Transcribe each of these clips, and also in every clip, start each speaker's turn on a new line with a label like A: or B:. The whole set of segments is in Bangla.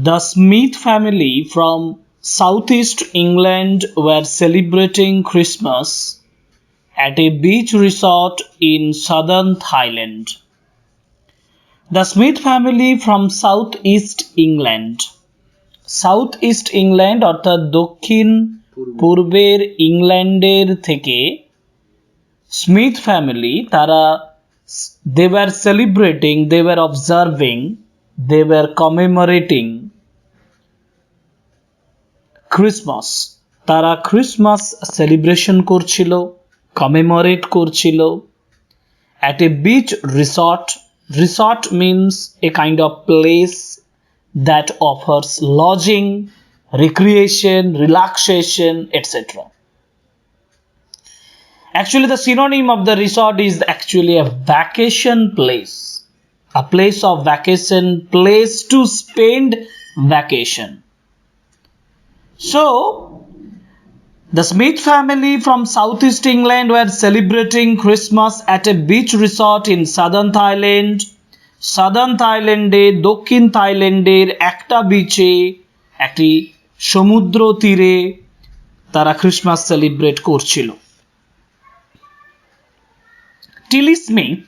A: The Smith family from southeast England were celebrating Christmas at a beach resort in southern Thailand. The Smith family from southeast England. South east England অর্থাৎ দক্ষিণ পূর্বের ইংল্যান্ডের থেকে স্মিথ ফ্যামিলি তারা they were celebrating they were observing they were commemorating Christmas তারা ক্রিসমাস সেলিব্রেশন করছিল কমেমোরেট করছিল at a beach resort resort means a kind of place that offers lodging, recreation, relaxation, etc. Actually, the synonym of the resort is actually a vacation place, a place of vacation, place to spend vacation. So, the Smith family from southeast England were celebrating Christmas at a beach resort in southern Thailand. Southern থাইল্যান্ডে দক্ষিণ থাইল্যান্ডের একটা বিচে একটি সমুদ্র তীরে তারা ক্রিসমাস সেলিব্রেট করছিল Tilly Smith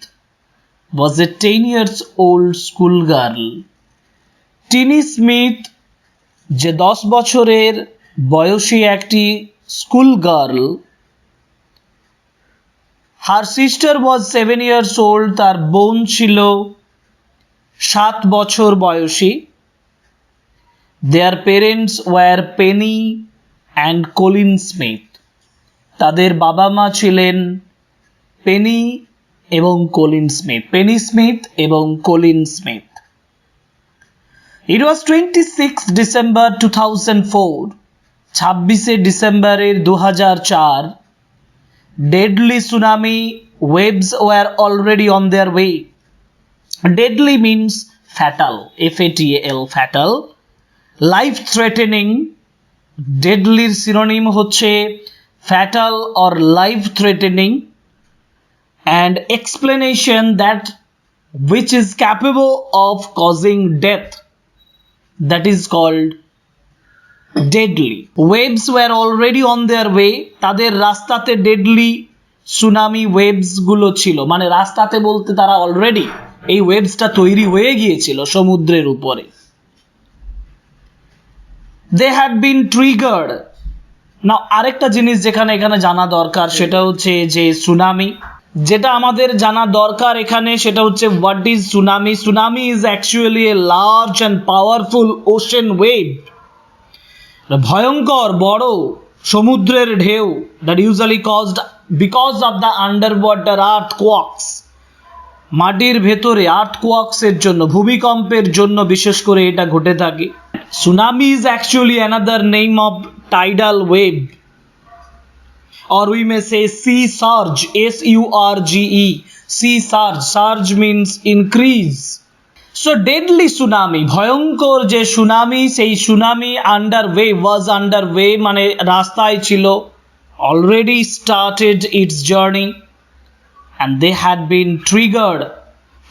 A: a ten years old school girl Tini Smith যে দশ বছরের বয়সী একটি school girl her sister was seven years old তার বোন ছিল সাত বছর বয়সী। Their parents were Penny and Colin Smith তাদের বাবা মা ছিলেন পেনি এবং কলিন স্মিথ পেনি স্মিথ এবং Colin Smith it was twenty six December two thousand four ছাব্বিশে ডিসেম্বরের দু হাজার চার deadly tsunami waves were already on their way means fatal f a t a l fatal life threatening deadly synonym হচ্ছে fatal or life threatening and explanation that which is capable of causing death that is called deadly. Waves were already on their way. তাদের রাস্তাতে deadly সুনামি ওয়েবসগুলো ছিল। মানে রাস্তাতে বলতে তারা অলরেডি এই ওয়েবসটা তৈরি হয়ে গিয়েছিল সমুদ্রের উপরে। দে হ্যাড বিন ট্রিগার্ড না আরেকটা জিনিস যেখানে এখানে জানা দরকার, সেটা হচ্ছে যে সুনামি যেটা আমাদের জানা দরকার এখানে, সেটা হচ্ছে what is tsunami tsunami is actually a large and powerful ocean wave ভয়ঙ্কর, বড় সমুদ্রের ঢেউ that usually caused because of the under water earthquakes মাটির ভেতরে আর্থ কোয়াক্সের জন্য, ভূমিকম্পের জন্য বিশেষ করে এটা ঘটে থাকে। Tsunami is actually another name of tidal wave or we may say sea surge s u r g e sea surge surge means increase so deadly tsunami ভয়ঙ্কর যে সুনামি সেই tsunami under way was under way মানে রাস্তায় ছিল already started its journey and they had been triggered.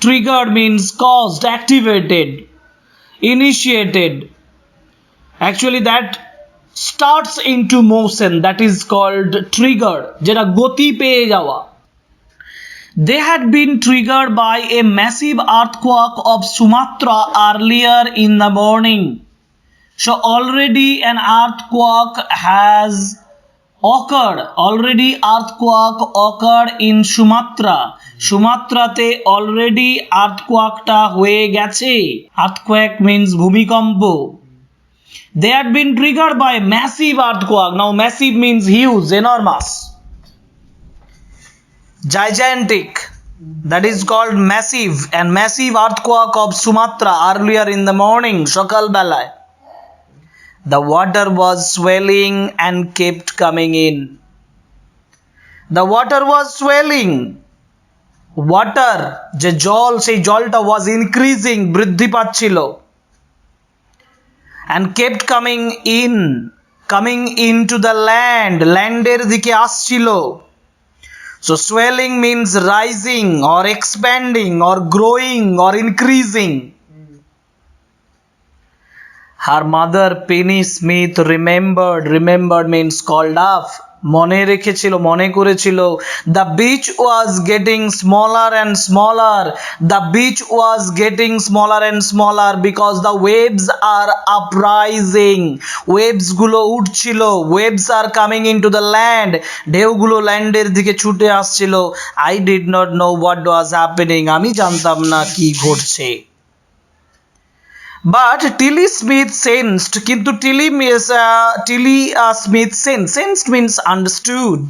A: Triggered means caused, activated, initiated. Actually, that starts into motion that is called triggered যেটা গতি পেয়ে যাওয়া they had been triggered by a massive earthquake of Sumatra earlier in the morning so already an earthquake has occurred already earthquake occurred in Sumatra সুমাত্রাতে অলরেডি আর্থকোয়াকটা হয়ে গেছে আর্থকোয়াক মিনস ভূমিকম্প they had been triggered by massive earthquake now massive means huge enormous gigantic that is called massive and massive earthquake of sumatra earlier in the morning সকাল বেলায় the water was swelling and kept coming in the water was swelling water যে জল সেই জলটা was increasing বৃদ্ধি পাচ্ছিল and kept coming in coming into the land ল্যান্ডের দিকে আসছিল so swelling means rising or expanding or growing or increasing Her mother, Penny Smith, remembered. Remembered means called up. মনে রেখেছিল, মনে করেছিল the beach was getting smaller and smaller the beach was getting smaller and smaller because the waves are uprising ওয়েবসগুলো উঠছিল waves are coming in to the land ঢেউগুলো ল্যান্ডের দিকে ছুটে আসছিল। I did not know what was happening আমি জানতাম না কি ঘটছে। বাট টিলি স্মিথ সেন্সড কিন্তু Tilly miss Tilly Smith sense sensed means understood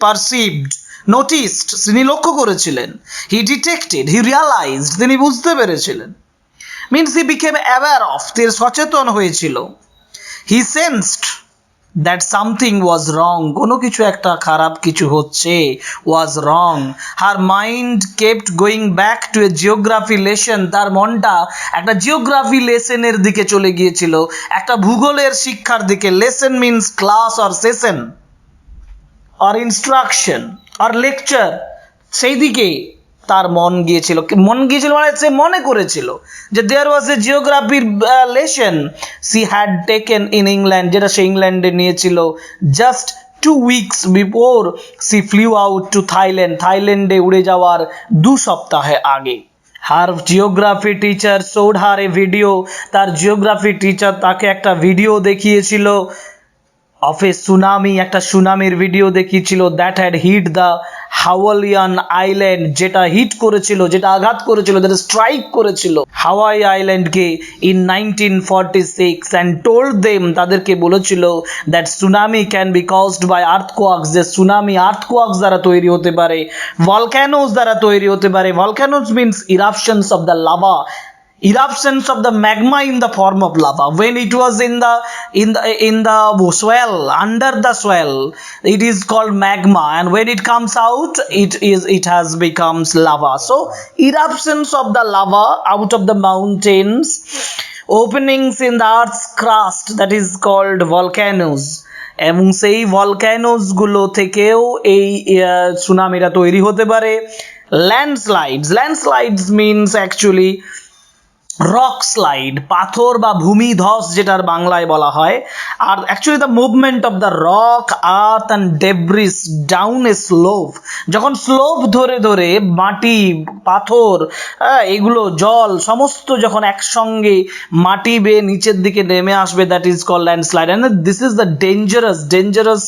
A: perceived noticed তিনি লক্ষ্য করেছিলেন হি ডিটেক্টেড হি রিয়ালাইজড তিনি বুঝতে পেরেছিলেন। Means he became aware of তিনি সচেতন হয়েছিল। He sensed that something was wrong কোনো কিছু একটা খারাপ কিছু হচ্ছে was wrong her mind kept going back to a geography lesson তার মনটা একটা জিওগ্রাফি লেসনের দিকে চলে গিয়েছিল। একটা ভূগোলের শিক্ষার দিকে। Lesson means class or session or instruction or lecture সেই দিকে তার মন গিয়েছিল। মন গিয়েছিল মানে সে মনে করেছিল যে there was a জিওগ্রাফির lesson she had taken in England যেটা সে ইংল্যান্ডে নিয়েছিল। Just two weeks before she flew out to Thailand থাইল্যান্ডে উড়ে যাওয়ার দু সপ্তাহে আগে। Her geography teacher showed her a video তার জিওগ্রাফি টিচার তাকে একটা ভিডিও দেখিয়েছিল অফ এ সুনামি একটা সুনামির ভিডিও দেখিয়েছিল that had hit the Hawaiian island যেটা হিট করেছিল, যেটা আঘাত করেছিল, যেটা স্ট্রাইক করেছিল। Hawaii আইল্যান্ডকে in nineteen forty six and told them তাদেরকে বলেছিল that tsunami can be caused by earthquakes যে সুনামি আর্থকোয়াক্স দ্বারা তৈরি হতে পারে ভলক্যানোস দ্বারা তৈরি হতে পারে। Volcanoes means eruptions of the lava eruptions of the magma in the form of lava when it was in the in the in the swell under the swell it is called magma and when it comes out it is it has becomes lava so eruptions of the lava out of the mountains openings in the earth's crust that is called volcanoes এবং সেই ভলক্যানোসগুলো থেকেও এই সুনামিটা তৈরি হতে পারে landslides landslides means actually rock slide পাথর বা ভূমিধস যেটার বাংলায় বলা হয়। আর actually the movement of the rock earth and debris down a slope যখন স্লোভ ধরে ধরে মাটি পাথর হ্যাঁ, এগুলো জল সমস্ত যখন একসঙ্গে মাটি বেয়ে নিচের দিকে নেমে আসবে that is call landslide and this is the dangerous dangerous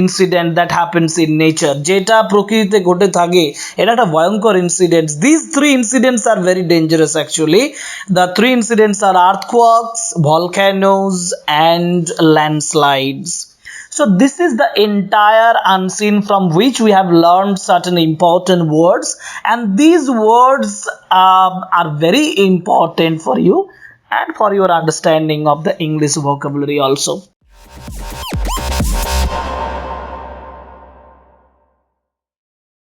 A: incident that happens in nature যেটা প্রকৃতিতে ঘটে থাকে এটা একটা ভয়ঙ্কর incidents this three incidents are very dangerous actually. The three incidents are earthquakes volcanoes and landslides. So this is the entire unseen from which we have learned certain important words. And these words um, are very important for you and for your understanding of the english vocabulary also